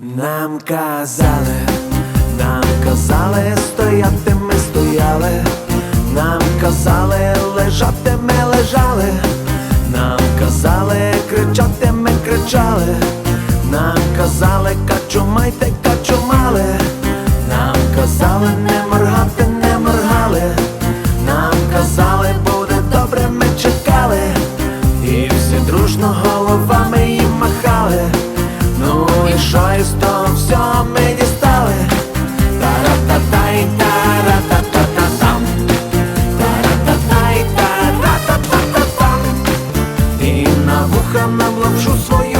Нам казали, нам казали, стояти ми стояли, нам казали, лежати ми лежали, нам казали, кричати ми кричали, нам казали, качумайте, качумали, нам казали, не моргати, не моргали, нам казали, буде добре, ми чекали, і всі дружно головами. І що із ми дістали? Та-ра-та-тай, на вуха нам лапшу свою